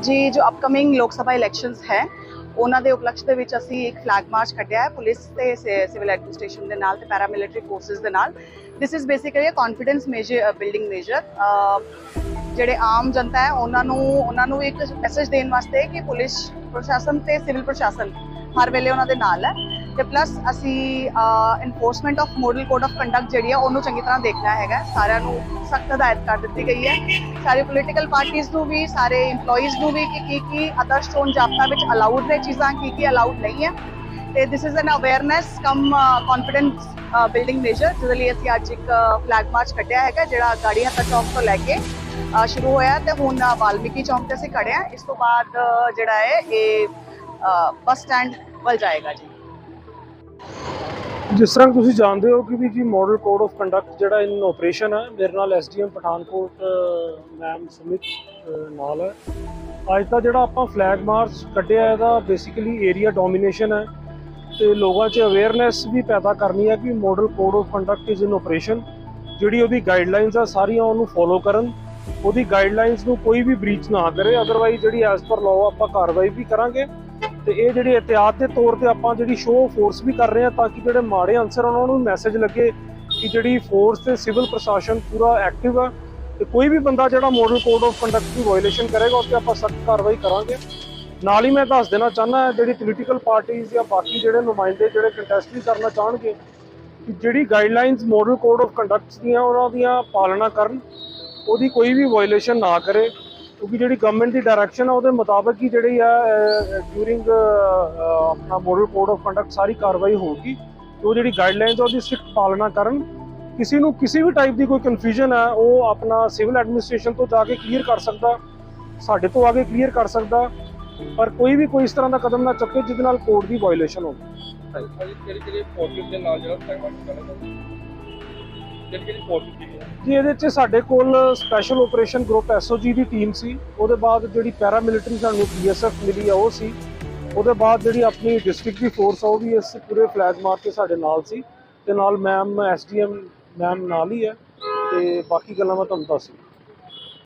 ਜੀ, ਜੋ ਅਪਕਮਿੰਗ ਲੋਕ ਸਭਾ ਇਲੈਕਸ਼ਨਸ ਹੈ, ਉਹਨਾਂ ਦੇ ਉਪਲਕਸ਼ ਦੇ ਵਿੱਚ ਅਸੀਂ ਇੱਕ ਫਲੈਗ ਮਾਰਚ ਕੱਢਿਆ ਹੈ, ਪੁਲਿਸ ਤੇ ਸਿਵਲ ਐਡਮਿਨਿਸਟ੍ਰੇਸ਼ਨ ਦੇ ਨਾਲ ਤੇ ਪੈਰਾਮਿਲਟਰੀ ਫੋਰਸਸ ਦੇ ਨਾਲ। This is basically uh confidence measure building measure ਜਿਹੜੇ ਆਮ ਜਨਤਾ ਹੈ, ਉਹਨਾਂ ਨੂੰ ਉਹਨਾਂ ਨੂੰ ਇੱਕ ਮੈਸੇਜ ਦੇਣ ਵਾਸਤੇ ਕਿ ਪੁਲਿਸ, ਪ੍ਰਸ਼ਾਸਨ ਤੇ ਸਿਵਲ ਪ੍ਰਸ਼ਾਸਨ ਹਰ ਵੇਲੇ ਉਹਨਾਂ ਦੇ ਨਾਲ ਹੈ। ਤੇ ਪਲੱਸ ਅਸੀਂ enforcement of model code of conduct ਜਿਹੜੀ ਆ, ਉਹਨੂੰ ਚੰਗੀ ਤਰ੍ਹਾਂ ਦੇਖਣਾ ਹੈਗਾ। ਸਾਰਿਆਂ ਨੂੰ ਸਖਤ ਹਦਾਇਤ ਕਰ ਦਿੱਤੀ ਗਈ ਹੈ। ਸਾਰੇ ਪੋਲੀਟੀਕਲ ਪਾਰਟੀਆਂ ਨੂੰ ਵੀ, ਸਾਰੇ EMPLOYEES ਨੂੰ ਵੀ ਕਿ ਕੀ ਕੀ ਆਦਰਸ਼ ਚੋਣ ਜਾਬਤਾ ਵਿੱਚ ਅਲਾਉਡ ਨੇ ਚੀਜ਼ਾਂ, ਕੀ ਕੀ ਅਲਾਉਡ ਨਹੀਂ ਹੈ। ਤੇ this is an awareness cum confidence building measure ਜਿਹਦੇ ਲਈ ਅਸੀਂ ਅੱਜ ਇੱਕ ਫਲੈਗ ਮਾਰਚ ਕੱਢਿਆ ਹੈਗਾ, ਜਿਹੜਾ ਗਾੜੀ ਹੱਤਾ ਚੌਕ ਤੋਂ ਲੈ ਕੇ ਸ਼ੁਰੂ ਹੋਇਆ ਤੇ ਹੁਣ ਵਾਲਮੀਕੀ ਚੌਂਕ ਤੇ ਅਸੀਂ ਖੜੇ ਹਾਂ। ਇਸ ਤੋਂ ਬਾਅਦ ਜਿਹੜਾ ਹੈ, ਇਹ ਬੱਸ ਸਟੈਂਡ ਵੱਲ ਜਾਏਗਾ ਜੀ। ਜਿਸ ਤਰ੍ਹਾਂ ਤੁਸੀਂ ਜਾਣਦੇ ਹੋ ਕਿ ਵੀ ਜੀ ਮਾਡਲ ਕੋਡ ਆਫ ਕੰਡਕਟ ਜਿਹੜਾ ਇਨ ਆਪਰੇਸ਼ਨ ਹੈ, ਮੇਰੇ ਨਾਲ ਐਸਡੀਐਮ ਪਠਾਨਕੋਟ ਮੈਮ ਸੁਮਿਤ ਨਾਲ ਹੈ। ਅੱਜ ਦਾ ਜਿਹੜਾ ਆਪਾਂ ਫਲੈਗ ਮਾਰਚ ਕੱਢਿਆ, ਇਹਦਾ ਬੇਸਿਕਲੀ ਏਰੀਆ ਡੋਮੀਨੇਸ਼ਨ ਹੈ। ਤੇ ਲੋਕਾਂ 'ਚ ਅਵੇਅਰਨੈਸ ਵੀ ਪੈਦਾ ਕਰਨੀ ਹੈ ਕਿ model code of conduct is in operation ਜਿਹੜੀ ਉਹਦੀ ਗਾਈਡਲਾਈਨਸ ਆ, ਸਾਰੀਆਂ ਉਹਨੂੰ ਫੋਲੋ ਕਰਨ। ਉਹਦੀ ਗਾਈਡਲਾਈਨਸ ਨੂੰ ਕੋਈ ਵੀ ਬ੍ਰੀਚ ਨਾ ਕਰੇ। ਅਦਰਵਾਈਜ਼ ਜਿਹੜੀ ਐਸ ਪਰ ਲਾਅ ਆਪਾਂ ਕਾਰਵਾਈ ਵੀ ਕਰਾਂਗੇ। ਤੇ ਇਹ ਜਿਹੜੀ ਇhtiyat ਦੇ ਤੌਰ ਤੇ ਆਪਾਂ ਜਿਹੜੀ ਸ਼ੋਅ ਫੋਰਸ ਵੀ ਕਰ ਰਹੇ ਹਾਂ ਤਾਂ ਕਿ ਜਿਹੜੇ ਮਾੜੇ ਅਨਸਰ ਉਹਨਾਂ ਨੂੰ ਮੈਸੇਜ ਲੱਗੇ ਕਿ ਜਿਹੜੀ ਫੋਰਸ ਤੇ ਸਿਵਲ ਪ੍ਰਸ਼ਾਸਨ ਪੂਰਾ ਐਕਟਿਵ ਆ ਤੇ ਕੋਈ ਵੀ ਬੰਦਾ ਜਿਹੜਾ ਮੋਡਲ ਕੋਡ ਆਫ ਕੰਡਕਟ ਦੀ ਵਾਇਓਲੇਸ਼ਨ ਕਰੇਗਾ, ਉਸ ਤੇ ਆਪਾਂ ਸਖਤ ਕਾਰਵਾਈ ਕਰਾਂਗੇ। ਨਾਲ ਹੀ ਮੈਂ ਦੱਸ ਦੇਣਾ ਚਾਹੁੰਦਾ ਜਿਹੜੀ ਪੋਲੀਟੀਕਲ ਪਾਰਟੀਆਂ ਜਾਂ ਬਾਕੀ ਜਿਹੜੇ ਨੁਮਾਇੰਦੇ, ਜਿਹੜੇ ਕੰਟੈਸਟ ਵੀ ਕਰਨਾ ਚਾਹਣਗੇ ਕਿ ਜਿਹੜੀ guidelines model code of conducts ਦੀਆਂ, ਉਹਨਾਂ ਦੀਆਂ ਪਾਲਣਾ ਕਰਨ, ਉਹਦੀ ਕੋਈ ਵੀ ਵਾਇਓਲੇਸ਼ਨ ਨਾ ਕਰੇ। ਕਿਉਂਕਿ ਜਿਹੜੀ ਗਵਰਨਮੈਂਟ ਦੀ ਡਾਇਰੈਕਸ਼ਨ ਆ, ਉਹਦੇ ਮੁਤਾਬਕ ਹੀ ਜਿਹੜੀ ਆ ਡਿਊਰਿੰਗ ਆਪਣਾ ਮਾਡਲ ਕੋਡ ਆਫ ਕੰਡਕਟ ਸਾਰੀ ਕਾਰਵਾਈ ਹੋਊਗੀ। ਤੇ ਉਹ ਜਿਹੜੀ ਗਾਈਡਲਾਈਨਸ ਉਹਦੀ ਸਟ੍ਰਿਕਟ ਪਾਲਣਾ ਕਰਨ। ਕਿਸੇ ਨੂੰ ਕਿਸੇ ਵੀ ਟਾਈਪ ਦੀ ਕੋਈ ਕਨਫਿਊਜ਼ਨ ਹੈ ਉਹ ਆਪਣਾ ਸਿਵਲ ਐਡਮਿਨਿਸਟ੍ਰੇਸ਼ਨ ਤੋਂ ਜਾ ਕੇ ਕਲੀਅਰ ਕਰ ਸਕਦਾ, ਸਾਡੇ ਤੋਂ ਆ ਕੇ ਕਲੀਅਰ ਕਰ ਸਕਦਾ, ਪਰ ਕੋਈ ਵੀ ਕੋਈ ਇਸ ਤਰ੍ਹਾਂ ਦਾ ਕਦਮ ਨਾ ਚੁੱਕੇ, ਜਿਹਦੇ ਨਾਲ ਕੋਡ ਦੀ ਵਾਇਓਲੇਸ਼ਨ ਹੋਵੇ। ਕਿਹੜੀ ਕਿਹੜੀ ਫੋਰਸਿਸ ਦੇ ਨਾਲ ਜਿਹੜਾ ਫਲੈਗ ਮਾਰਚ ਕਰਨਾ ਕਿਹੜੀ ਜੀ, ਇਹਦੇ 'ਚ ਸਾਡੇ ਕੋਲ ਸਪੈਸ਼ਲ ਆਪਰੇਸ਼ਨ ਗਰੁੱਪ ਐਸਓਜੀ ਦੀ ਟੀਮ ਸੀ। ਉਹਦੇ ਬਾਅਦ ਜਿਹੜੀ ਪੈਰਾ ਮਿਲਟਰੀ ਸਾਨੂੰ ਪੀਐਸਐਫ ਮਿਲੀ ਆ, ਉਹ ਸੀ। ਉਹਦੇ ਬਾਅਦ ਜਿਹੜੀ ਆਪਣੀ ਡਿਸਟ੍ਰਿਕਟ ਦੀ ਫੋਰਸ ਆ, ਉਹ ਵੀ ਇਸ ਪੂਰੇ ਫਲੈਗ ਮਾਰ ਕੇ ਸਾਡੇ ਨਾਲ ਸੀ। ਤੇ ਨਾਲ ਮੈਮ ਐਸਡੀਐਮ ਮੈਮ ਨਾਲ ਹੀ ਹੈ ਤੇ ਬਾਕੀ ਗੱਲਾਂ ਮੈਂ ਤੁਹਾਨੂੰ ਦੱਸ